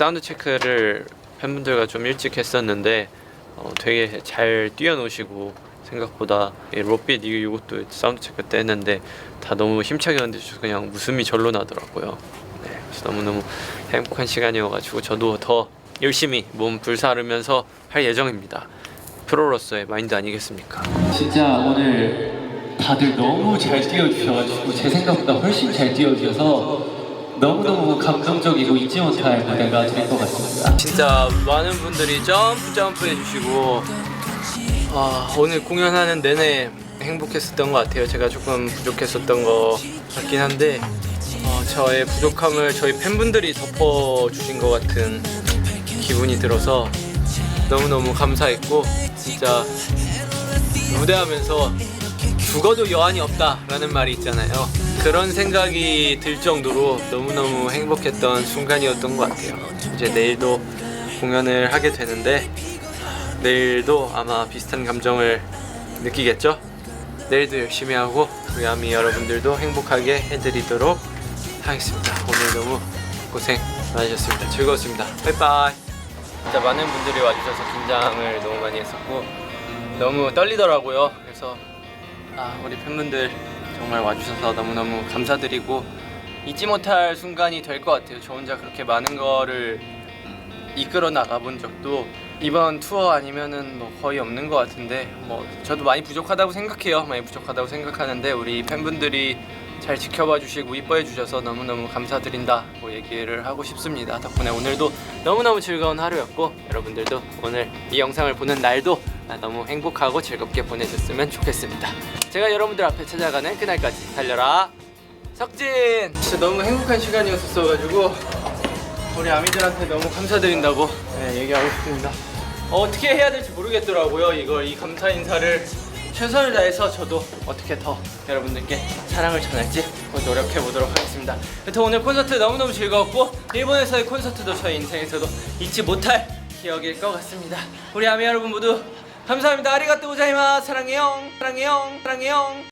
사운드 체크를 팬분들과 좀 일찍 했었는데 어, 되게 잘 뛰어노시고 생각보다 이- 이것도 사운드 체크 때 했는데 다 너무 힘차게 던져주셔서 그냥 웃음이 절로 나더라고요. 네, 그래서 너무너무 행복한 시간이어가지고 저도 더 열심히 몸 불사르면서 할 예정입니다. 프로로서의 마인드 아니겠습니까? 진짜 오늘 다들 너무 잘 뛰어주셔가지고 제 생각보다 훨씬 잘 뛰어주셔서 너무너무 감동적이고 잊지 못할 무대가 될 것 같습니다. 진짜 많은 분들이 점프 점프 해주시고 아, 오늘 공연하는 내내 행복했었던 것 같아요. 제가 조금 부족했었던 것 같긴 한데 어, 저의 부족함을 저희 팬분들이 덮어주신 것 같은 기분이 들어서 너무너무 감사했고 진짜 무대하면서 죽어도 여한이 없다라는 말이 있잖아요. 그런 생각이 들 정도로 너무너무 행복했던 순간이었던 것 같아요. 이제 내일도 공연을 하게 되는데 내일도 아마 비슷한 감정을 느끼겠죠? 내일도 열심히 하고 우리 아미 여러분들도 행복하게 해드리도록 하겠습니다. 오늘 너무 고생 많으셨습니다. 즐거웠습니다. 바이바이. 진짜 많은 분들이 와주셔서 긴장을 너무 많이 했었고 너무 떨리더라고요. 그래서 아, 우리 팬분들 정말 와주셔서 너무너무 감사드리고 잊지 못할 순간이 될 것 같아요. 저 혼자 그렇게 많은 거를 이끌어 나가본 적도 이번 투어 아니면은 뭐 거의 없는 것 같은데 뭐 저도 많이 부족하다고 생각해요. 많이 부족하다고 생각하는데 우리 팬분들이 잘 지켜봐 주시고 이뻐해 주셔서 너무너무 감사드린다고 얘기를 하고 싶습니다. 덕분에 오늘도 너무너무 즐거운 하루였고 여러분들도 오늘 이 영상을 보는 날도 너무 행복하고 즐겁게 보내셨으면 좋겠습니다. 제가 여러분들 앞에 찾아가는 그날까지 달려라 석진! 진짜 너무 행복한 시간이었어가지고 우리 아미들한테 너무 감사드린다고 네, 얘기하고 싶습니다. 어, 어떻게 해야 될지 모르겠더라고요. 이걸 이 감사 인사를 최선을 다해서 저도 어떻게 더 여러분들께 사랑을 전할지 더 노력해 보도록 하겠습니다. 여튼 오늘 콘서트 너무너무 즐거웠고 일본에서의 콘서트도 저희 인생에서도 잊지 못할 기억일 것 같습니다. 우리 아미 여러분 모두 감사합니다. 아리가또 고자이마 사랑해요. 사랑해요. 사랑해요.